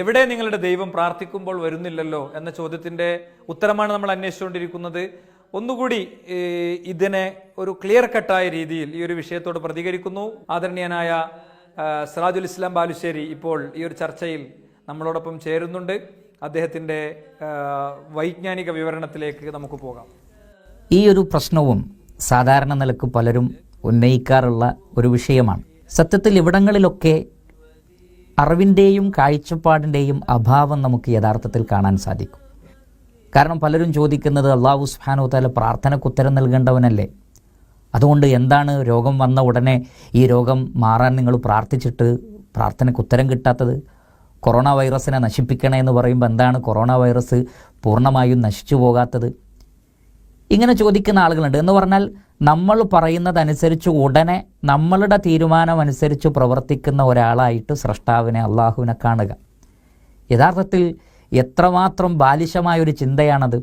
എവിടെ നിങ്ങളുടെ ദൈവം പ്രാർത്ഥിക്കുമ്പോൾ വരുന്നില്ലല്ലോ എന്ന ചോദ്യത്തിന്റെ ഉത്തരമാണ് നമ്മൾ അന്വേഷിച്ചുകൊണ്ടിരിക്കുന്നത്. ഒന്നുകൂടി ഇതിനെ ഒരു ക്ലിയർ കട്ടായ രീതിയിൽ ഈ ഒരു വിഷയത്തോട് പ്രതികരിക്കുന്നു. ആദരണീയനായ സിറാജുൽ ഇസ്ലാം ബാലുശ്ശേരി ഇപ്പോൾ ഈ ഒരു ചർച്ചയിൽ നമ്മളോടൊപ്പം ചേരുന്നുണ്ട്. അദ്ദേഹത്തിന്റെ വൈജ്ഞാനിക വിവരണത്തിലേക്ക് നമുക്ക് പോകാം. ഈ ഒരു പ്രശ്നവും സാധാരണ നിലയ്ക്ക് പലരും ഉന്നയിക്കാറുള്ള ഒരു വിഷയമാണ്. സത്യത്തിൽ ഇവിടങ്ങളിലൊക്കെ അറിവിന്റെയും കാഴ്ചപ്പാടിന്റെയും അഭാവം നമുക്ക് യഥാർത്ഥത്തിൽ കാണാൻ സാധിക്കും. കാരണം പലരും ചോദിക്കുന്നത് അള്ളാഹു സുഹാനു താല പ്രാർത്ഥനയ്ക്ക് ഉത്തരം നൽകേണ്ടവനല്ലേ? അതുകൊണ്ട് എന്താണ് രോഗം വന്ന ഉടനെ ഈ രോഗം മാറാൻ നിങ്ങൾ പ്രാർത്ഥിച്ചിട്ട് പ്രാർത്ഥനയ്ക്ക് ഉത്തരം കിട്ടാത്തത്? കൊറോണ വൈറസിനെ നശിപ്പിക്കണേ എന്ന് പറയുമ്പോൾ എന്താണ് കൊറോണ വൈറസ് പൂർണമായും നശിച്ചു പോകാത്തത്? ഇങ്ങനെ ചോദിക്കുന്ന ആളുകളുണ്ട്. എന്ന് പറഞ്ഞാൽ നമ്മൾ പറയുന്നതനുസരിച്ച് ഉടനെ നമ്മളുടെ തീരുമാനമനുസരിച്ച് പ്രവർത്തിക്കുന്ന ഒരാളായിട്ട് സൃഷ്ടാവിനെ അള്ളാഹുവിനെ കാണുക. യഥാർത്ഥത്തിൽ എത്രമാത്രം ബാലിശമായൊരു ചിന്തയാണത്.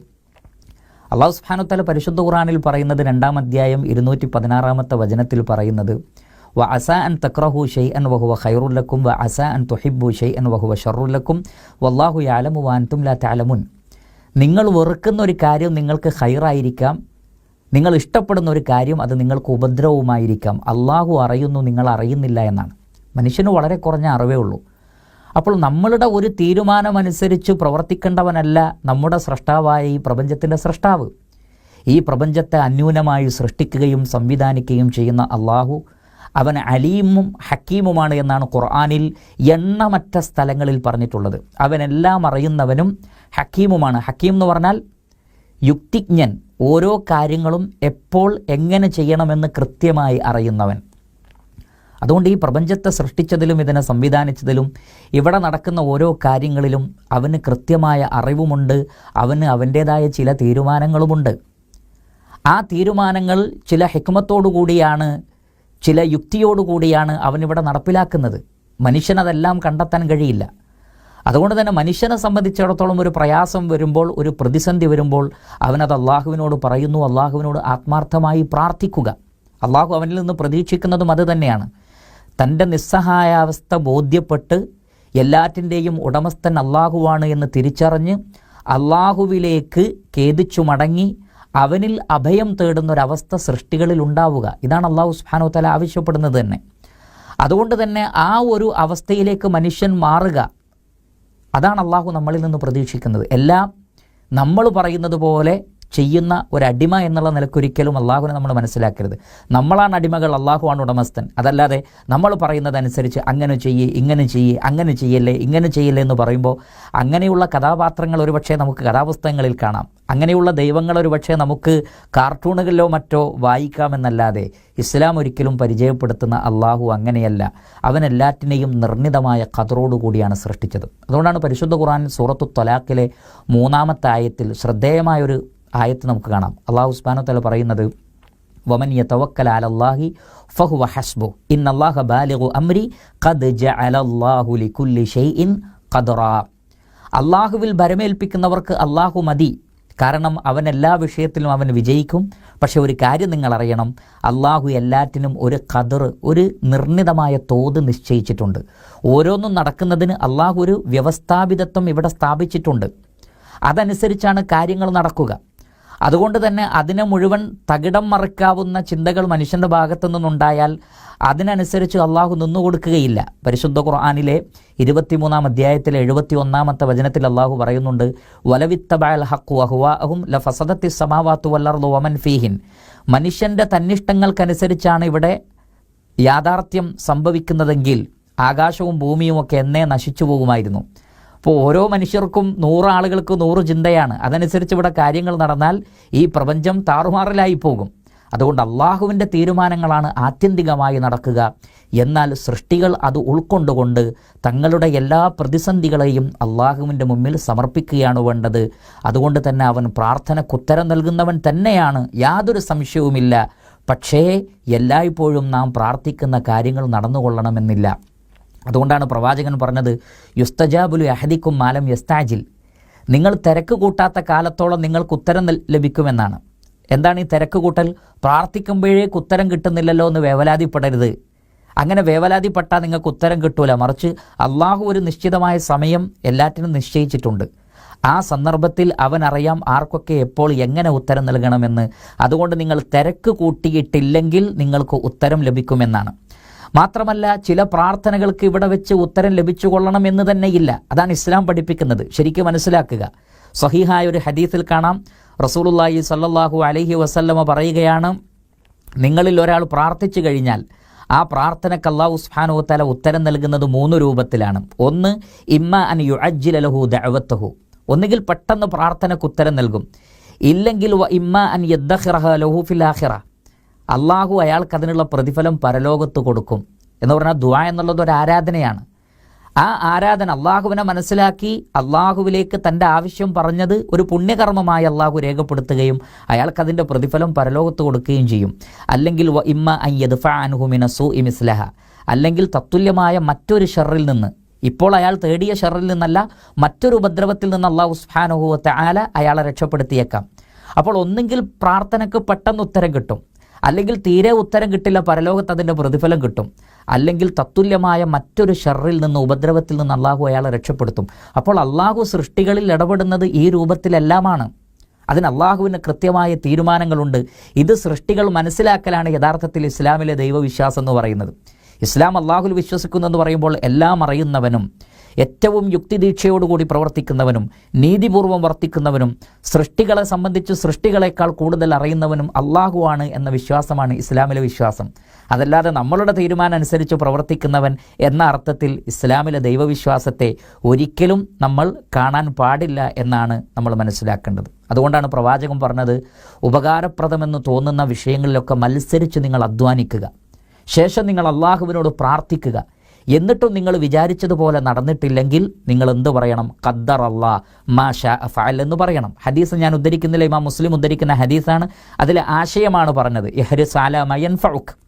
അള്ളാഹു സുബ്ഹാനഹു പരിശുദ്ധ ഖുറാനിൽ പറയുന്നത് രണ്ടാം അധ്യായം ഇരുന്നൂറ്റി പതിനാറാമത്തെ വചനത്തിൽ പറയുന്നത് വ അസ അൻ തക്രഹു ഷെയ് അൻ വഹുവ ഖൈറുല്ലക്കും വ അസ അൻ തുഹിബു ഷെയ് അൻ വഹുവ ഷറുല്ലക്കും വല്ലാഹു യാലമു വാൻതും ലാ തഅലമുൻ. നിങ്ങൾ വെറുക്കുന്ന ഒരു കാര്യം നിങ്ങൾക്ക് ഹൈറായിരിക്കാം നിങ്ങൾ ഇഷ്ടപ്പെടുന്ന ഒരു കാര്യം അത് നിങ്ങൾക്ക് ഉപദ്രവമായിരിക്കാം അള്ളാഹു അറിയുന്നു നിങ്ങൾ അറിയുന്നില്ല എന്നാണ്. മനുഷ്യന് വളരെ കുറഞ്ഞ അറിവേ ഉള്ളൂ. അപ്പോൾ നമ്മളുടെ ഒരു തീരുമാനമനുസരിച്ച് പ്രവർത്തിക്കേണ്ടവനല്ല നമ്മുടെ സൃഷ്ടാവായ ഈ പ്രപഞ്ചത്തിന്റെ സൃഷ്ടാവ് ഈ പ്രപഞ്ചത്തെ അന്യൂനമായി സൃഷ്ടിക്കുകയും സംവിധാനിക്കുകയും ചെയ്യുന്ന അള്ളാഹു അവൻ അലീമും ഹക്കീമുമാണ് എന്നാണ് ഖുർആാനിൽ എണ്ണമറ്റ സ്ഥലങ്ങളിൽ പറഞ്ഞിട്ടുള്ളത്. അവനെല്ലാം അറിയുന്നവനും ഹക്കീമുമാണ്. ഹക്കീം എന്ന് പറഞ്ഞാൽ യുക്തിജ്ഞൻ. ഓരോ കാര്യങ്ങളും എപ്പോൾ എങ്ങനെ ചെയ്യണമെന്ന് കൃത്യമായി അറിയുന്നവൻ. അതുകൊണ്ട് ഈ പ്രപഞ്ചത്തെ സൃഷ്ടിച്ചതിലും ഇതിനെ സംവിധാനിച്ചതിലും ഇവിടെ നടക്കുന്ന ഓരോ കാര്യങ്ങളിലും അവന് കൃത്യമായ അറിവുമുണ്ട്. അവന് അവന്റേതായ ചില തീരുമാനങ്ങളുമുണ്ട്. ആ തീരുമാനങ്ങൾ ചില ഹിക്മത്തോടു കൂടിയാണ് ചില യുക്തിയോടുകൂടിയാണ് അവനിവിടെ നടപ്പിലാക്കുന്നത്. മനുഷ്യനതെല്ലാം കണ്ടെത്താൻ കഴിയില്ല. അതുകൊണ്ട് തന്നെ മനുഷ്യനെ സംബന്ധിച്ചിടത്തോളം ഒരു പ്രയാസം വരുമ്പോൾ ഒരു പ്രതിസന്ധി വരുമ്പോൾ അവനത് അള്ളാഹുവിനോട് പറയുന്നു അള്ളാഹുവിനോട് ആത്മാർത്ഥമായി പ്രാർത്ഥിക്കുക. അള്ളാഹു അവനിൽ നിന്ന് പ്രതീക്ഷിക്കുന്നതും അത് തന്നെയാണ്. തന്റെ നിസ്സഹായാവസ്ഥ ബോധ്യപ്പെട്ട് എല്ലാറ്റിന്റെയും ഉടമസ്ഥൻ അള്ളാഹുവാണ് എന്ന് തിരിച്ചറിഞ്ഞ് അള്ളാഹുവിലേക്ക് ഖേദിച്ചു മടങ്ങി അവനിൽ അഭയം തേടുന്നൊരവസ്ഥ സൃഷ്ടികളിൽ ഉണ്ടാവുക. ഇതാണ് അള്ളാഹു സുഹാനോ തല ആവശ്യപ്പെടുന്നത് തന്നെ. അതുകൊണ്ട് തന്നെ ആ ഒരു അവസ്ഥയിലേക്ക് മനുഷ്യൻ മാറുക. അതാണ് അള്ളാഹു നമ്മളിൽ നിന്ന് പ്രതീക്ഷിക്കുന്നത്. എല്ലാം നമ്മൾ പറയുന്നത് പോലെ ചെയ്യുന്ന ഒരു അടിമ എന്നുള്ള നിലക്കൊരിക്കലും അള്ളാഹുവിനെ നമ്മൾ മനസ്സിലാക്കരുത്. നമ്മളാണ് അടിമകൾ അള്ളാഹുവാണ് ഉടമസ്ഥൻ. അതല്ലാതെ നമ്മൾ പറയുന്നതനുസരിച്ച് അങ്ങനെ ചെയ്യേ ഇങ്ങനെ ചെയ്യേ അങ്ങനെ ചെയ്യല്ലേ ഇങ്ങനെ ചെയ്യല്ലേ എന്ന് പറയുമ്പോൾ അങ്ങനെയുള്ള കഥാപാത്രങ്ങൾ ഒരുപക്ഷെ നമുക്ക് കഥാപുസ്തകങ്ങളിൽ കാണാം. അങ്ങനെയുള്ള ദൈവങ്ങൾ ഒരുപക്ഷെ നമുക്ക് കാർട്ടൂണുകളിലോ മറ്റോ വായിക്കാമെന്നല്ലാതെ ഇസ്ലാം ഒരിക്കലും പരിചയപ്പെടുത്തുന്ന അള്ളാഹു അങ്ങനെയല്ല. അവൻ എല്ലാറ്റിനെയും നിർണിതമായ കതറോടുകൂടിയാണ് സൃഷ്ടിച്ചത്. അതുകൊണ്ടാണ് പരിശുദ്ധ ഖുറാൻ സൂറത്തു തൊലാഖിലെ മൂന്നാമത്തെ ആയത്തിൽ ശ്രദ്ധേയമായൊരു ആയത്ത് നമുക്ക് കാണാം. അള്ളാഹു ഉസ്മാനോ തല പറയുന്നത് വമൻ അലല്ലാഹി ഫഹുവ ഹസ്ബു. ഇന്നല്ലാഹ ബാലിഗു അംരി ഖദ് ജഅലല്ലാഹു ലികുല്ലി ഷൈഇൻ ഖദറാ. അള്ളാഹുവിൽ ഭരമേൽപ്പിക്കുന്നവർക്ക് അള്ളാഹു മതി. കാരണം അവൻ എല്ലാ വിഷയത്തിലും അവൻ വിജയിക്കും. പക്ഷെ ഒരു കാര്യം നിങ്ങൾ അറിയണം അള്ളാഹു എല്ലാറ്റിനും ഒരു കതിർ ഒരു നിർണിതമായ തോത് നിശ്ചയിച്ചിട്ടുണ്ട്. ഓരോന്നും നടക്കുന്നതിന് അള്ളാഹു ഒരു വ്യവസ്ഥാപിതത്വം ഇവിടെ സ്ഥാപിച്ചിട്ടുണ്ട്. അതനുസരിച്ചാണ് കാര്യങ്ങൾ നടക്കുക. അതുകൊണ്ട് തന്നെ അതിനെ മുഴുവൻ തകിടം മറിക്കാവുന്ന ചിന്തകൾ മനുഷ്യന്റെ ഭാഗത്തു നിന്നുണ്ടായാൽ അതിനനുസരിച്ച് അള്ളാഹു നിന്നു കൊടുക്കുകയില്ല. പരിശുദ്ധ ഖുർആാനിലെ ഇരുപത്തിമൂന്നാം അധ്യായത്തിലെ എഴുപത്തി ഒന്നാമത്തെ വചനത്തിൽ അള്ളാഹു പറയുന്നുണ്ട് വലവിത്തബാൽ ഹക്കു അഹുവാഹും ല ഫസദത്തി സമാവാത്തു വല്ലർദു വമൻ ഫീഹിൻ. മനുഷ്യന്റെ തന്നിഷ്ടങ്ങൾക്കനുസരിച്ചാണ് ഇവിടെ യാഥാർത്ഥ്യം സംഭവിക്കുന്നതെങ്കിൽ ആകാശവും ഭൂമിയുമൊക്കെ എന്നേ നശിച്ചു പോകുമായിരുന്നു അപ്പോൾ ഓരോ മനുഷ്യർക്കും നൂറ് ആളുകൾക്ക് നൂറ് ചിന്തയാണ്. അതനുസരിച്ച് ഇവിടെ കാര്യങ്ങൾ നടന്നാൽ ഈ പ്രപഞ്ചം താറുമാറിലായി പോകും. അതുകൊണ്ട് അള്ളാഹുവിന്റെ തീരുമാനങ്ങളാണ് ആത്യന്തികമായി നടക്കുക. എന്നാൽ സൃഷ്ടികൾ അത് ഉൾക്കൊണ്ടുകൊണ്ട് തങ്ങളുടെ എല്ലാ പ്രതിസന്ധികളെയും അള്ളാഹുവിന്റെ മുമ്പിൽ സമർപ്പിക്കുകയാണ് വേണ്ടത്. അതുകൊണ്ട് തന്നെ അവൻ പ്രാർത്ഥനക്കുത്തരം നൽകുന്നവൻ തന്നെയാണ്. യാതൊരു സംശയവുമില്ല. പക്ഷേ എല്ലായ്പ്പോഴും നാം പ്രാർത്ഥിക്കുന്ന കാര്യങ്ങൾ നടന്നുകൊള്ളണമെന്നില്ല. അതുകൊണ്ടാണ് പ്രവാചകൻ പറഞ്ഞത് യുസ്തജാബുലു അഹദിക്കും മാലം യസ്താജിൽ. നിങ്ങൾ തിരക്ക് കൂട്ടാത്ത കാലത്തോളം നിങ്ങൾക്ക് ഉത്തരം ലഭിക്കുമെന്നാണ്. എന്താണ് ഈ തിരക്ക് കൂട്ടൽ? പ്രാർത്ഥിക്കുമ്പോഴേക്ക് ഉത്തരം കിട്ടുന്നില്ലല്ലോ എന്ന് വേവലാതിപ്പെടരുത്. അങ്ങനെ വേവലാതിപ്പെട്ടാൽ നിങ്ങൾക്ക് ഉത്തരം കിട്ടൂല. മറിച്ച് അള്ളാഹു ഒരു നിശ്ചിതമായ സമയം എല്ലാറ്റിനും നിശ്ചയിച്ചിട്ടുണ്ട്. ആ സന്ദർഭത്തിൽ അവൻ അറിയാം ആർക്കൊക്കെ എപ്പോൾ എങ്ങനെ ഉത്തരം നൽകണമെന്ന്. അതുകൊണ്ട് നിങ്ങൾ തിരക്ക് കൂട്ടിയിട്ടില്ലെങ്കിൽ നിങ്ങൾക്ക് ഉത്തരം ലഭിക്കുമെന്നാണ്. മാത്രമല്ല ചില പ്രാർത്ഥനകൾക്ക് ഇവിടെ വെച്ച് ഉത്തരം ലഭിച്ചു കൊള്ളണം എന്ന് തന്നെയില്ല അതാണ് ഇസ്ലാം പഠിപ്പിക്കുന്നത്. ശരിക്കും മനസ്സിലാക്കുക. സഹീഹായ ഒരു ഹദീസിൽ കാണാം. റസൂലുള്ളാഹി സല്ലാഹു അലഹി വസല്ലമ പറയുകയാണ് നിങ്ങളിൽ ഒരാൾ പ്രാർത്ഥിച്ചു കഴിഞ്ഞാൽ ആ പ്രാർത്ഥനക്ക് അള്ളാഹു സുബ്ഹാനഹു തല ഉത്തരം നൽകുന്നത് മൂന്ന് രൂപത്തിലാണ്. ഒന്ന് ഇമ്മ അൻ യു അജ്ജിലഹു ദഅവത്തഹു. ഒന്നുകിൽ പെട്ടെന്ന് പ്രാർത്ഥനക്ക് ഉത്തരം നൽകും. ഇല്ലെങ്കിൽ ഇമ്മ അൻ യദ്ദഖിറഹ ലഹു ഫിലാഹിറ അള്ളാഹു അയാൾക്ക് അതിനുള്ള പ്രതിഫലം പരലോകത്ത് കൊടുക്കും എന്ന് പറഞ്ഞാൽ ദുആ എന്നുള്ളത് ഒരു ആരാധനയാണ്. ആ ആരാധന അള്ളാഹുവിനെ മനസ്സിലാക്കി അള്ളാഹുവിലേക്ക് തന്റെ ആവശ്യം പറഞ്ഞത് ഒരു പുണ്യകർമ്മമായി അള്ളാഹു രേഖപ്പെടുത്തുകയും അയാൾക്ക് അതിന്റെ പ്രതിഫലം പരലോകത്ത് കൊടുക്കുകയും ചെയ്യും. അല്ലെങ്കിൽ ഇമ്മ അയ്യദ്ഫാനുഹുമിന സു ഇമിസ്ലഹ അല്ലെങ്കിൽ തത്തുല്യമായ മറ്റൊരു ഷെറിൽ നിന്ന്. ഇപ്പോൾ അയാൾ തേടിയ ഷെറിൽ നിന്നല്ല മറ്റൊരു ഉപദ്രവത്തിൽ നിന്ന് അള്ളാഹു സുഹാനുഹുവത്തെ ആല അയാളെ രക്ഷപ്പെടുത്തിയേക്കാം. അപ്പോൾ ഒന്നെങ്കിൽ പ്രാർത്ഥനയ്ക്ക് പെട്ടെന്ന് ഉത്തരം കിട്ടും. അല്ലെങ്കിൽ തീരെ ഉത്തരം കിട്ടില്ല പരലോകത്ത് അതിന്റെ പ്രതിഫലം കിട്ടും. അല്ലെങ്കിൽ തത്തുല്യമായ മറ്റൊരു ഷെറിൽ നിന്ന് ഉപദ്രവത്തിൽ നിന്ന് അള്ളാഹു അയാളെ രക്ഷപ്പെടുത്തും. അപ്പോൾ അള്ളാഹു സൃഷ്ടികളിൽ ഇടപെടുന്നത് ഈ രൂപത്തിലെല്ലാമാണ്. അതിന് അള്ളാഹുവിന് കൃത്യമായ തീരുമാനങ്ങളുണ്ട്. ഇത് സൃഷ്ടികൾ മനസ്സിലാക്കലാണ് യഥാർത്ഥത്തിൽ ഇസ്ലാമിലെ ദൈവവിശ്വാസം എന്ന് പറയുന്നത്. ഇസ്ലാം അള്ളാഹുൽ വിശ്വസിക്കുന്നു എന്ന് പറയുമ്പോൾ എല്ലാം അറിയുന്നവനും ഏറ്റവും യുക്തിദീക്ഷയോടുകൂടി പ്രവർത്തിക്കുന്നവനും നീതിപൂർവം വർത്തിക്കുന്നവനും സൃഷ്ടികളെ സംബന്ധിച്ച് സൃഷ്ടികളെക്കാൾ കൂടുതൽ അറിയുന്നവനും അള്ളാഹുവാണ് എന്ന വിശ്വാസമാണ് ഇസ്ലാമിലെ വിശ്വാസം. അതല്ലാതെ നമ്മളുടെ തീരുമാനം അനുസരിച്ച് പ്രവർത്തിക്കുന്നവൻ എന്ന അർത്ഥത്തിൽ ഇസ്ലാമിലെ ദൈവവിശ്വാസത്തെ ഒരിക്കലും നമ്മൾ കാണാൻ പാടില്ല എന്നാണ് നമ്മൾ മനസ്സിലാക്കേണ്ടത്. അതുകൊണ്ടാണ് പ്രവാചകൻ പറഞ്ഞത് ഉപകാരപ്രദമെന്ന് തോന്നുന്ന വിഷയങ്ങളിലൊക്കെ മത്സരിച്ച് നിങ്ങൾ അധ്വാനിക്കുക. ശേഷം നിങ്ങൾ അള്ളാഹുവിനോട് പ്രാർത്ഥിക്കുക. എന്നിട്ടും നിങ്ങൾ വിചാരിച്ചതുപോലെ നടന്നിട്ടില്ലെങ്കിൽ നിങ്ങൾ എന്ത് പറയണം? ഖദ്ദർ അള്ളാ മാ ഷാ എന്ന് പറയണം. ഹദീസ് ഞാൻ ഉദ്ധരിക്കുന്നില്ല ഇമാം മുസ്ലിം ഉദ്ധരിക്കുന്ന ഹദീസാണ്. അതിലെ ആശയമാണ് പറഞ്ഞത് ഇഹ്രിസ് അലാ മയൻ ഫൗക്ക്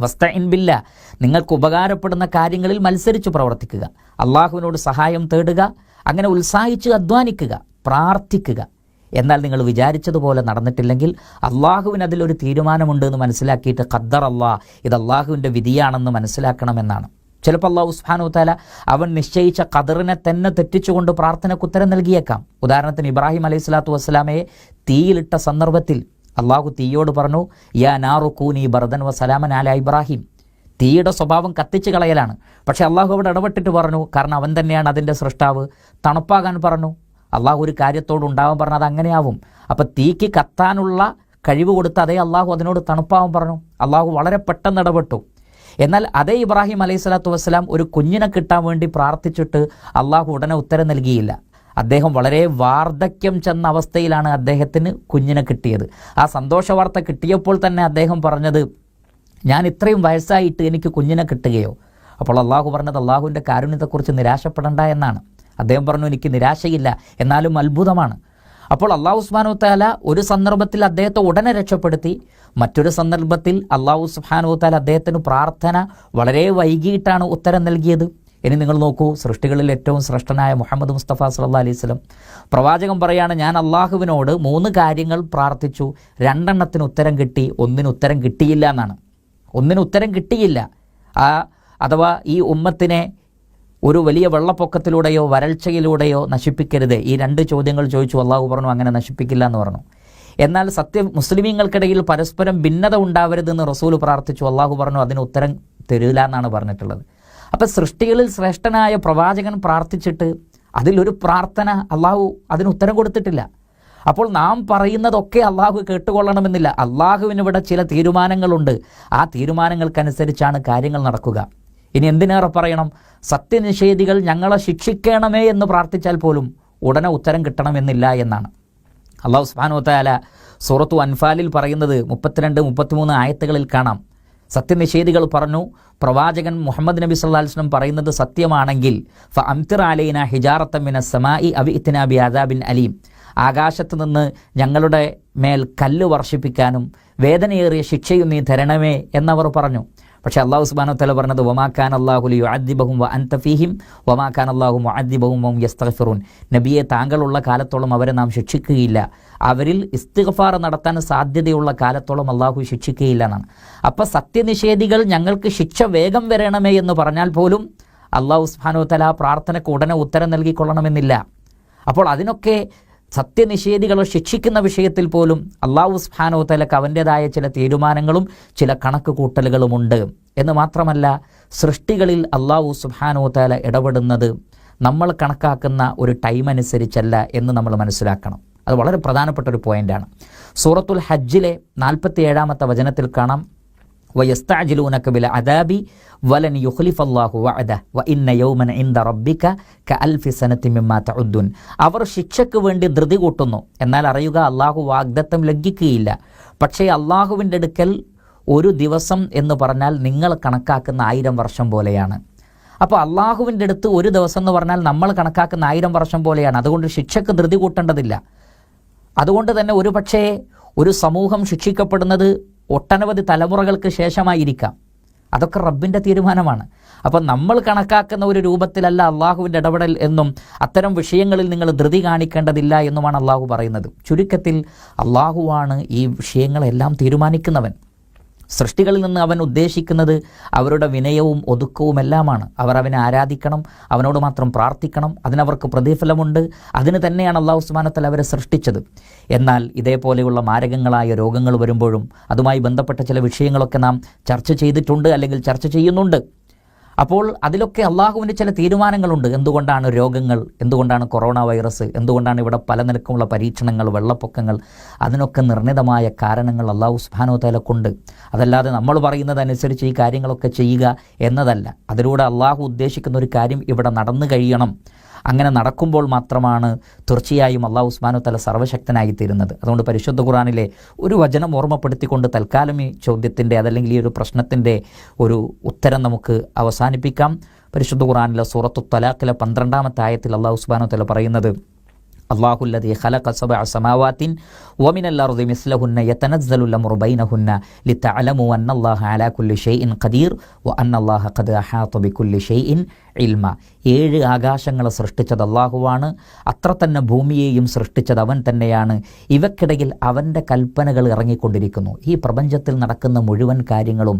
വസ്തഇൻ ബില്ല നിങ്ങൾക്ക് ഉപകാരപ്പെടുന്ന കാര്യങ്ങളിൽ മത്സരിച്ച് പ്രവർത്തിക്കുക അള്ളാഹുവിനോട് സഹായം തേടുക അങ്ങനെ ഉത്സാഹിച്ച് അധ്വാനിക്കുക പ്രാർത്ഥിക്കുക. എന്നാൽ നിങ്ങൾ വിചാരിച്ചതുപോലെ നടന്നിട്ടില്ലെങ്കിൽ അള്ളാഹുവിന് അതിലൊരു തീരുമാനമുണ്ട് എന്ന് മനസ്സിലാക്കിയിട്ട് ഖദ്ദർ അള്ളാഹ് ഇത് അള്ളാഹുവിന്റെ വിധിയാണെന്ന് മനസ്സിലാക്കണമെന്നാണ്. ചിലപ്പോൾ അള്ളാഹു സുബ്ഹാനഹു താല അവൻ നിശ്ചയിച്ച കതിറിനെ തന്നെ തെറ്റിച്ചുകൊണ്ട് പ്രാർത്ഥനയ്ക്ക് ഉത്തരം നൽകിയേക്കാം. ഉദാഹരണത്തിന് ഇബ്രാഹിം അലൈഹി സ്വലാത്തു വസ്സലാമയെ തീയിലിട്ട സന്ദർഭത്തിൽ അള്ളാഹു തീയോട് പറഞ്ഞു യാ നാറു കൂനി ബർദൻ വ അല ഇബ്രാഹിം. തീയുടെ സ്വഭാവം കത്തിച്ച് കളയലാണ്. പക്ഷേ അള്ളാഹു അവിടെ ഇടപെട്ടിട്ട് പറഞ്ഞു കാരണം അവൻ തന്നെയാണ് അതിന്റെ സൃഷ്ടാവ്. തണുപ്പാകാൻ പറഞ്ഞു. അള്ളാഹു ഒരു കാര്യത്തോട് ഉണ്ടാവാൻ പറഞ്ഞു അത് അങ്ങനെയാവും. അപ്പം തീക്ക് കത്താനുള്ള കഴിവ് കൊടുത്ത് അതേ അള്ളാഹു അതിനോട് തണുപ്പാവാൻ പറഞ്ഞു. അള്ളാഹു വളരെ പെട്ടെന്ന് ഇടപെട്ടു. എന്നാൽ അതേ ഇബ്രാഹിം അലൈഹി സ്വലാത്തു വസ്സലാം ഒരു കുഞ്ഞിനെ കിട്ടാൻ വേണ്ടി പ്രാർത്ഥിച്ചിട്ട് അള്ളാഹു ഉടനെ ഉത്തരം നൽകിയില്ല. അദ്ദേഹം വളരെ വാർദ്ധക്യം ചെന്ന അവസ്ഥയിലാണ് അദ്ദേഹത്തിന് കുഞ്ഞിനെ കിട്ടിയത്. ആ സന്തോഷ വാർത്ത കിട്ടിയപ്പോൾ തന്നെ അദ്ദേഹം പറഞ്ഞത് ഞാൻ ഇത്രയും വയസ്സായിട്ട് എനിക്ക് കുഞ്ഞിനെ കിട്ടുകയോ? അപ്പോൾ അള്ളാഹു പറഞ്ഞത് അള്ളാഹുവിന്റെ കാരുണ്യത്തെക്കുറിച്ച് നിരാശപ്പെടേണ്ട എന്നാണ്. അദ്ദേഹം പറഞ്ഞു എനിക്ക് നിരാശയില്ല എന്നാലും അത്ഭുതമാണ്. അപ്പോൾ അള്ളാഹു സുബ്ഹാനു താല ഒരു സന്ദർഭത്തിൽ അദ്ദേഹത്തെ ഉടനെ രക്ഷപ്പെടുത്തി മറ്റൊരു സന്ദർഭത്തിൽ അള്ളാഹു സുബ്ഹാനു താല അദ്ദേഹത്തിന് പ്രാർത്ഥന വളരെ വൈകിട്ടാണ് ഉത്തരം നൽകിയത്. ഇനി നിങ്ങൾ നോക്കൂ സൃഷ്ടികളിൽ ഏറ്റവും ശ്രേഷ്ഠനായ മുഹമ്മദ് മുസ്തഫ സല്ലാ അലൈഹി സ്വലം പ്രവാചകൻ പറയാണ് ഞാൻ അള്ളാഹുവിനോട് മൂന്ന് കാര്യങ്ങൾ പ്രാർത്ഥിച്ചു രണ്ടെണ്ണത്തിന് ഉത്തരം കിട്ടി ഒന്നിന് ഉത്തരം കിട്ടിയില്ല എന്നാണ്. ഒന്നിന് ഉത്തരം കിട്ടിയില്ല. ആ അഥവാ ഈ ഉമ്മത്തിനെ ഒരു വലിയ വെള്ളപ്പൊക്കത്തിലൂടെയോ വരൾച്ചയിലൂടെയോ നശിപ്പിക്കരുത്. ഈ രണ്ട് ചോദ്യങ്ങൾ ചോദിച്ചു അള്ളാഹു പറഞ്ഞു അങ്ങനെ നശിപ്പിക്കില്ല എന്ന് പറഞ്ഞു. എന്നാൽ സത്യം മുസ്ലിമീങ്ങൾക്കിടയിൽ പരസ്പരം ഭിന്നത ഉണ്ടാവരുതെന്ന് റസൂൽ പ്രാർത്ഥിച്ചു. അള്ളാഹു പറഞ്ഞു അതിന് ഉത്തരം തരില്ല എന്നാണ് പറഞ്ഞിട്ടുള്ളത്. അപ്പം സൃഷ്ടികളിൽ ശ്രേഷ്ഠനായ പ്രവാചകൻ പ്രാർത്ഥിച്ചിട്ട് അതിലൊരു പ്രാർത്ഥന അള്ളാഹു അതിന് ഉത്തരം കൊടുത്തിട്ടില്ല. അപ്പോൾ നാം പറയുന്നതൊക്കെ അള്ളാഹു കേട്ടുകൊള്ളണമെന്നില്ല. അള്ളാഹുവിനിവിടെ ചില തീരുമാനങ്ങളുണ്ട്. ആ തീരുമാനങ്ങൾക്കനുസരിച്ചാണ് കാര്യങ്ങൾ നടക്കുക. ഇനി എന്തിനേറെ പറയണം? സത്യനിഷേധികൾ ഞങ്ങളെ ശിക്ഷിക്കണമേ എന്ന് പ്രാർത്ഥിച്ചാൽ പോലും ഉടനെ ഉത്തരം കിട്ടണമെന്നില്ല എന്നാണ്. അള്ളാഹു സുബ്ഹാനഹു വതആല സൂറത്തു അൻഫാലിൽ പറയുന്നത് മുപ്പത്തിരണ്ട് മുപ്പത്തിമൂന്ന് ആയത്തുകളിൽ കാണാം. സത്യനിഷേധികൾ പറഞ്ഞു പ്രവാചകൻ മുഹമ്മദ് നബി സല്ലാസ്ലം പറയുന്നത് സത്യമാണെങ്കിൽ ഫ അംതിർ അലൈന ഹിജാറത്തൻ മിന സമാഇ അവി ഇത്നാ ബി അദാബിൻ അലീം. ആകാശത്ത് നിന്ന് ഞങ്ങളുടെ മേൽ കല്ല് വർഷിപ്പിക്കാനും വേദനയേറിയ ശിക്ഷയും നീ തരണമേ എന്നവർ പറഞ്ഞു. പക്ഷേ അള്ളാഹു സുബാനോ തല പറഞ്ഞത് വമാക്കാൻ അള്ളാഹുലി അദ്ദിബഹും വ അൻതഫീഹിം വമാക്കാൻ അള്ളാഹു അദ്ദിബഹും വം യസ്തഫിറുൻ നബിയെ താങ്കളുള്ള കാലത്തോളം അവരെ നാം ശിക്ഷിക്കുകയില്ല. അവരിൽ ഇസ്തിഗഫാർ നടത്താൻ സാധ്യതയുള്ള കാലത്തോളം അള്ളാഹു ശിക്ഷിക്കുകയില്ല എന്നാണ്. അപ്പോൾ സത്യനിഷേധികൾ ഞങ്ങൾക്ക് ശിക്ഷ വേഗം വരണമേ എന്ന് പറഞ്ഞാൽ പോലും അള്ളാഹു സുബാനോ തല ആ പ്രാർത്ഥനയ്ക്ക് ഉടനെ ഉത്തരം നൽകിക്കൊള്ളണമെന്നില്ല. അപ്പോൾ അതിനൊക്കെ സത്യനിഷേധികളെ ശിക്ഷിക്കുന്ന വിഷയത്തിൽ പോലും അള്ളാഹു സുബ്ഹാനഹു തലക്ക് അവന്റെതായ ചില തീരുമാനങ്ങളും ചില കണക്ക് കൂട്ടലുകളുമുണ്ട് എന്ന് മാത്രമല്ല സൃഷ്ടികളിൽ അള്ളാഹു സുഹാനോ തല ഇടപെടുന്നത് നമ്മൾ കണക്കാക്കുന്ന ഒരു ടൈം അനുസരിച്ചല്ല എന്ന് നമ്മൾ മനസ്സിലാക്കണം. അത് വളരെ പ്രധാനപ്പെട്ട ഒരു പോയിന്റാണ് സൂറത്തുൽ ഹജ്ജിലെ നാൽപ്പത്തി ഏഴാമത്തെ വചനത്തിൽ കാണാം. ബില അദാബി വഅദ വ ഇന്ന യൗമൻ റബ്ബിക മിമ്മാ തഉദ്ദുൻ. അവർ ശിക്ഷയ്ക്ക് വേണ്ടി ധൃതി കൂട്ടുന്നു. എന്നാൽ അറിയുക അള്ളാഹു വാഗ്ദത്തം ലംഘിക്കുകയില്ല പക്ഷേ അള്ളാഹുവിന്റെ അടുക്കൽ ഒരു ദിവസം എന്ന് പറഞ്ഞാൽ നിങ്ങൾ കണക്കാക്കുന്ന ആയിരം വർഷം പോലെയാണ്. അപ്പോൾ അള്ളാഹുവിന്റെ അടുത്ത് ഒരു ദിവസം എന്ന് പറഞ്ഞാൽ നമ്മൾ കണക്കാക്കുന്ന ആയിരം വർഷം പോലെയാണ്. അതുകൊണ്ട് ശിക്ഷയ്ക്ക് ധൃതി കൂട്ടേണ്ടതില്ല. അതുകൊണ്ട് തന്നെ ഒരു പക്ഷേ ഒരു സമൂഹം ശിക്ഷിക്കപ്പെടുന്നത് ഒട്ടനവധി തലമുറകൾക്ക് ശേഷമായിരിക്കാം. അതൊക്കെ റബ്ബിന്റെ തീരുമാനമാണ്. അപ്പം നമ്മൾ കണക്കാക്കുന്ന ഒരു രൂപത്തിലല്ല അള്ളാഹുവിന്റെ ഇടപെടൽ എന്നും അത്തരം വിഷയങ്ങളിൽ നിങ്ങൾ ധൃതി കാണിക്കേണ്ടതില്ല എന്നുമാണ് അള്ളാഹു പറയുന്നത്. ചുരുക്കത്തിൽ അള്ളാഹുവാണ് ഈ വിഷയങ്ങളെല്ലാം തീരുമാനിക്കുന്നവൻ. സൃഷ്ടികളിൽ നിന്ന് അവൻ ഉദ്ദേശിക്കുന്നത് അവരുടെ വിനയവും ഒതുക്കവും എല്ലാമാണ് അവർ അവനെ ആരാധിക്കണം അവനോട് മാത്രം പ്രാർത്ഥിക്കണം അതിനവർക്ക് പ്രതിഫലമുണ്ട്. അതിന് തന്നെയാണ് അള്ളാഹു ഉസ്മാനത്തൽ അവരെ സൃഷ്ടിച്ചത്. എന്നാൽ ഇതേപോലെയുള്ള മാരകങ്ങളായ രോഗങ്ങൾ വരുമ്പോഴും അതുമായി ബന്ധപ്പെട്ട ചില വിഷയങ്ങളൊക്കെ നാം ചർച്ച ചെയ്തിട്ടുണ്ട് അല്ലെങ്കിൽ ചർച്ച ചെയ്യുന്നുണ്ട്. അപ്പോൾ അതിലൊക്കെ അള്ളാഹുവിന്റെ ചില തീരുമാനങ്ങളുണ്ട്. എന്തുകൊണ്ടാണ് രോഗങ്ങൾ? എന്തുകൊണ്ടാണ് കൊറോണ വൈറസ്? എന്തുകൊണ്ടാണ് ഇവിടെ പല നിലക്കുമുള്ള പരീക്ഷണങ്ങൾ വെള്ളപ്പൊക്കങ്ങൾ? അതിനൊക്കെ നിർണിതമായ കാരണങ്ങൾ അള്ളാഹു സുബാനോ തലക്കുണ്ട് അതല്ലാതെ നമ്മൾ പറയുന്നതനുസരിച്ച് ഈ കാര്യങ്ങളൊക്കെ ചെയ്യുക എന്നതല്ല. അതിലൂടെ അള്ളാഹു ഉദ്ദേശിക്കുന്ന ഒരു കാര്യം ഇവിടെ നടന്നു കഴിയണം. അങ്ങനെ നടക്കുമ്പോൾ മാത്രമാണ് തീർച്ചയായും അള്ളാഹു ഉസ്മാനു തല സർവശക്തനായിത്തീരുന്നത് അതുകൊണ്ട് പരിശുദ്ധ ഖുറാനിലെ ഒരു വചനം ഓർമ്മപ്പെടുത്തിക്കൊണ്ട് തൽക്കാലം ഈ ചോദ്യത്തിന്റെ അതല്ലെങ്കിൽ ഈ ഒരു പ്രശ്നത്തിന്റെ ഒരു ഉത്തരം നമുക്ക് അവസാനിപ്പിക്കാം. പരിശുദ്ധ ഖുറാനിലെ സൂറത്തു തലാഖിലെ പന്ത്രണ്ടാമത്തെ ആയത്തിൽ അള്ളാഹു ഉസ്മാനു തല പറയുന്നത് അള്ളാഹുല്ലതി ഖലഖ സബഅ സമാവാത്തിൻ വമിനൽ അർദി മിസ്ലഹുന്ന യതനസ്സലു ലംറു ബൈനഹുന്ന ലിതഅലമു അന്നല്ലാഹ അലാ കുല്ലി ഷൈഇൻ ഖദീർ വ അന്നല്ലാഹ ഖദ് അഹാത ബികുല്ലി ഷൈഇൻ ഇൽമ. ഏഴ് ആകാശങ്ങളെ സൃഷ്ടിച്ചത് അള്ളാഹുവാണ് അത്ര തന്നെ ഭൂമിയെയും സൃഷ്ടിച്ചത് അവൻ തന്നെയാണ്. ഇവക്കിടയിൽ അവന്റെ കൽപ്പനകൾ ഇറങ്ങിക്കൊണ്ടിരിക്കുന്നു. ഈ പ്രപഞ്ചത്തിൽ നടക്കുന്ന മുഴുവൻ കാര്യങ്ങളും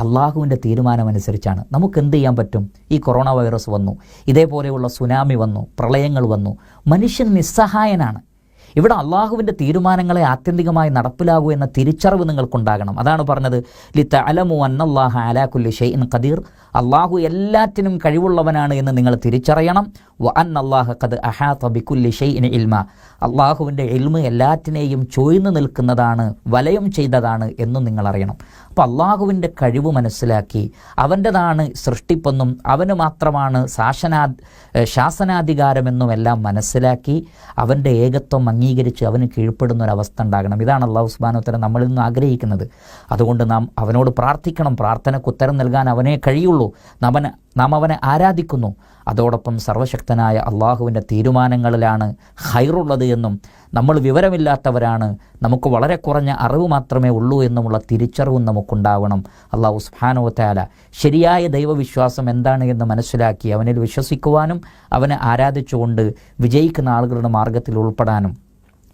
അള്ളാഹുവിന്റെ തീരുമാനമനുസരിച്ചാണ്. നമുക്ക് എന്ത് ചെയ്യാൻ പറ്റും? ഈ കൊറോണ വൈറസ് വന്നു. ഇതേപോലെയുള്ള സുനാമി വന്നു. പ്രളയങ്ങൾ വന്നു. മനുഷ്യൻ നിസ്സഹായനാണ്. ഇവിടെ അള്ളാഹുവിന്റെ തീരുമാനങ്ങളെ ആത്യന്തികമായി നടപ്പിലാകൂ എന്ന തിരിച്ചറിവ് നിങ്ങൾക്കുണ്ടാകണം. അതാണ് പറഞ്ഞത് ലിത്ത അലമു അന്നല്ലാഹ അലാഖുല്ലി ഷെയ്ൻ ഖദീർ. അള്ളാഹു എല്ലാറ്റിനും കഴിവുള്ളവനാണ് എന്ന് നിങ്ങൾ തിരിച്ചറിയണം. വ അൻ അള്ളാഹ ഖദ് അഹാത്ത ബിക്കുല്ലി ഷെയ്ൻ ഇൽമ. അള്ളാഹുവിന്റെ ഇൽമ എല്ലാറ്റിനെയും ചൊയ്ന്നു നിൽക്കുന്നതാണ് വലയം ചെയ്തതാണ് എന്നും നിങ്ങൾ അറിയണം അപ്പോൾ അള്ളാഹുവിന്റെ കഴിവ് മനസ്സിലാക്കി അവന്റെതാണ് സൃഷ്ടിപ്പെന്നും അവന് മാത്രമാണ് ശാസനാ ശാസനാധികാരമെന്നും എല്ലാം മനസ്സിലാക്കി അവന്റെ ഏകത്വം അംഗീകരിച്ച് അവന് കീഴ്പ്പെടുന്ന ഒരവസ്ഥ ഉണ്ടാകണം. ഇതാണ് അള്ളാഹു സുബാനോത്തരം നമ്മളിൽ നിന്ന് ആഗ്രഹിക്കുന്നത്. അതുകൊണ്ട് നാം അവനോട് പ്രാർത്ഥിക്കണം. പ്രാർത്ഥനയ്ക്ക് ഉത്തരം നൽകാൻ അവനെ കഴിയുള്ളൂ. അവൻ നാം അവനെ ആരാധിക്കുന്നു. അതോടൊപ്പം സർവശക്തനായ അള്ളാഹുവിന്റെ തീരുമാനങ്ങളിലാണ് ഹൈറുള്ളത് എന്നും നമ്മൾ വിവരമില്ലാത്തവരാണ്. നമുക്ക് വളരെ കുറഞ്ഞ അറിവ് മാത്രമേ ഉള്ളൂ എന്നുമുള്ള തിരിച്ചറിവും നമുക്കുണ്ടാവണം. അള്ളാഹു സുഹാനോത്താല ശരിയായ ദൈവവിശ്വാസം എന്താണ് എന്ന് മനസ്സിലാക്കി അവനിൽ വിശ്വസിക്കുവാനും അവനെ ആരാധിച്ചുകൊണ്ട് വിജയിക്കുന്ന ആളുകളുടെ മാർഗത്തിൽ ഉൾപ്പെടാനും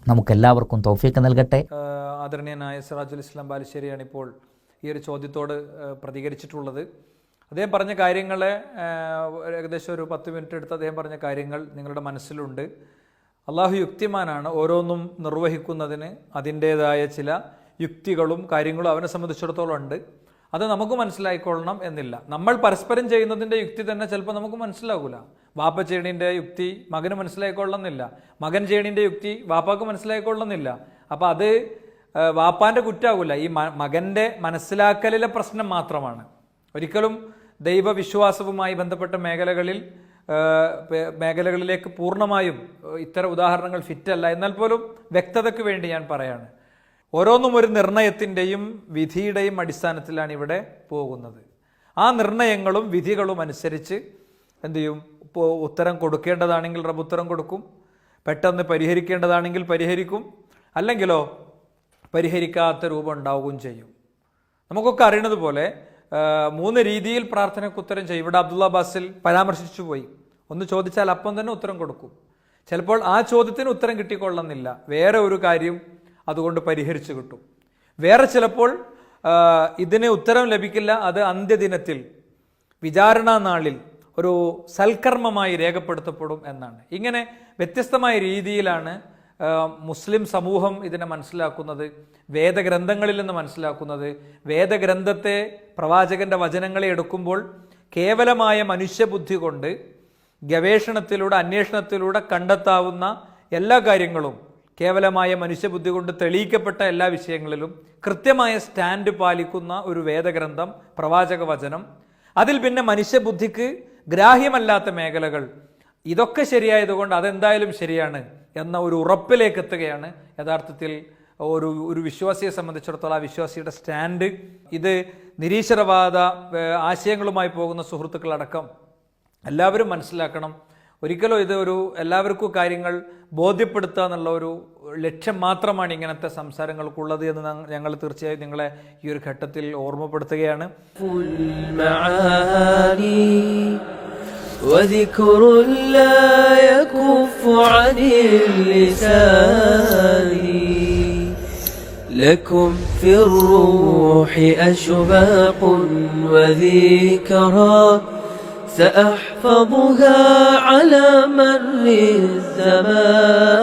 നമുക്കെല്ലാവർക്കും തൗഫീക്ക് നൽകട്ടെ. ആദരണീയനായ സിറാജുൽ ഇസ്ലാം ബാലുശ്ശേരിയാണ് ഇപ്പോൾ ഈ ഒരു ചോദ്യത്തോട് പ്രതികരിച്ചിട്ടുള്ളത്. അദ്ദേഹം പറഞ്ഞ കാര്യങ്ങളെ ഏകദേശം ഒരു പത്ത് മിനിറ്റ് എടുത്ത് അദ്ദേഹം പറഞ്ഞ കാര്യങ്ങൾ നിങ്ങളുടെ മനസ്സിലുണ്ട്. അള്ളാഹു യുക്തിമാനാണ് ഓരോന്നും നിർവഹിക്കുന്നതിന് അതിന്റേതായ ചില യുക്തികളും കാര്യങ്ങളും അവനെ സംബന്ധിച്ചിടത്തോളം ഉണ്ട്. അത് നമുക്ക് മനസ്സിലായിക്കൊള്ളണം എന്നില്ല. നമ്മൾ പരസ്പരം ചെയ്യുന്നതിന്റെ യുക്തി തന്നെ ചിലപ്പോൾ നമുക്ക് മനസ്സിലാകില്ല വാപ്പ ചെയ്യണീന്റെ യുക്തി മകന് മനസ്സിലായിക്കൊള്ളണമെന്നില്ല മകൻ ചെയ്യണീന്റെ യുക്തി വാപ്പാക്ക് മനസ്സിലായിക്കൊള്ളണമെന്നില്ല അപ്പോൾ അത് വാപ്പാന്റെ കുറ്റാകില്ല ഈ മകന്റെ മനസ്സിലാക്കലിലെ പ്രശ്നം മാത്രമാണ്. ഒരിക്കലും ദൈവവിശ്വാസവുമായി ബന്ധപ്പെട്ട മേഖലകളിൽ മേഖലകളിലേക്ക് പൂർണമായും ഇത്തരം ഉദാഹരണങ്ങൾ ഫിറ്റല്ല. എന്നാൽ പോലും വ്യക്തതയ്ക്ക് വേണ്ടി ഞാൻ പറയാണ്. ഓരോന്നും ഒരു നിർണയത്തിന്റെയും വിധിയുടെയും അടിസ്ഥാനത്തിലാണ് ഇവിടെ പോകുന്നത്. ആ നിർണയങ്ങളും വിധികളും അനുസരിച്ച് എന്ത് ചെയ്യും? ഇപ്പോൾ ഉത്തരം കൊടുക്കേണ്ടതാണെങ്കിൽ റബ്ബ് ഉത്തരം കൊടുക്കും. പെട്ടെന്ന് പരിഹരിക്കേണ്ടതാണെങ്കിൽ പരിഹരിക്കും. അല്ലെങ്കിലോ പരിഹരിക്കാത്ത രൂപം ഉണ്ടാവുകയും ചെയ്യും. നമുക്കൊക്കെ അറിയണത് പോലെ ആ, മൂന്ന് രീതിയിൽ പ്രാർത്ഥനയ്ക്ക് ഉത്തരം ചെയ്യും. ഇവിടെ അബ്ദുള്ള ബാസിൽ പരാമർശിച്ചു പോയി. ഒന്ന് ചോദിച്ചാൽ അപ്പം തന്നെ ഉത്തരം കൊടുക്കും. ചിലപ്പോൾ ആ ചോദ്യത്തിന് ഉത്തരം കിട്ടിക്കൊള്ളുന്നില്ല. വേറെ ഒരു കാര്യം അതുകൊണ്ട് പരിഹരിച്ചു കിട്ടും. വേറെ ചിലപ്പോൾ ഇതിന് ഉത്തരം ലഭിക്കില്ല. അത് അന്ത്യദിനത്തിൽ വിചാരണാ നാളിൽ ഒരു സൽക്കർമ്മമായി രേഖപ്പെടുത്തപ്പെടും എന്നാണ്. ഇങ്ങനെ വ്യത്യസ്തമായ രീതിയിലാണ് മുസ്ലിം സമൂഹം ഇതിനെ മനസ്സിലാക്കുന്നത് വേദഗ്രന്ഥങ്ങളിൽ നിന്ന് മനസ്സിലാക്കുന്നത്. വേദഗ്രന്ഥത്തെ പ്രവാചകന്റെ വചനങ്ങളെ എടുക്കുമ്പോൾ കേവലമായ മനുഷ്യബുദ്ധി കൊണ്ട് ഗവേഷണത്തിലൂടെ അന്വേഷണത്തിലൂടെ കണ്ടെത്താവുന്ന എല്ലാ കാര്യങ്ങളും കേവലമായ മനുഷ്യബുദ്ധി കൊണ്ട് തെളിയിക്കപ്പെട്ട എല്ലാ വിഷയങ്ങളിലും കൃത്യമായ സ്റ്റാൻഡ് പാലിക്കുന്ന ഒരു വേദഗ്രന്ഥം പ്രവാചക വചനം. അതിൽ പിന്നെ മനുഷ്യബുദ്ധിക്ക് ഗ്രാഹ്യമല്ലാത്ത മേഖലകൾ. ഇതൊക്കെ ശരിയായതുകൊണ്ട് അതെന്തായാലും ശരിയാണ്. എന്ന ഒരു ഉറപ്പിലേക്ക് എത്തുകയാണ് യഥാർത്ഥത്തിൽ ഒരു ഒരു വിശ്വാസിയെ സംബന്ധിച്ചിടത്തോളം ആ വിശ്വാസിയുടെ സ്റ്റാൻഡ്. ഇത് നിരീശ്വരവാദ ആശയങ്ങളുമായി പോകുന്ന സുഹൃത്തുക്കളടക്കം എല്ലാവരും മനസ്സിലാക്കണം. ഒരിക്കലും ഇത് ഒരു എല്ലാവർക്കും കാര്യങ്ങൾ ബോധ്യപ്പെടുത്തുക എന്നുള്ള ഒരു ലക്ഷ്യം മാത്രമാണ് ഇങ്ങനത്തെ സംസാരങ്ങൾക്കുള്ളത് എന്ന് ഞങ്ങൾ തീർച്ചയായും നിങ്ങളെ ഈ ഒരു ഘട്ടത്തിൽ ഓർമ്മപ്പെടുത്തുകയാണ്. وذكر لا يكف عن اللسان. لكم في الروح أشباق وذكرى سأحفظها على مر الزمان.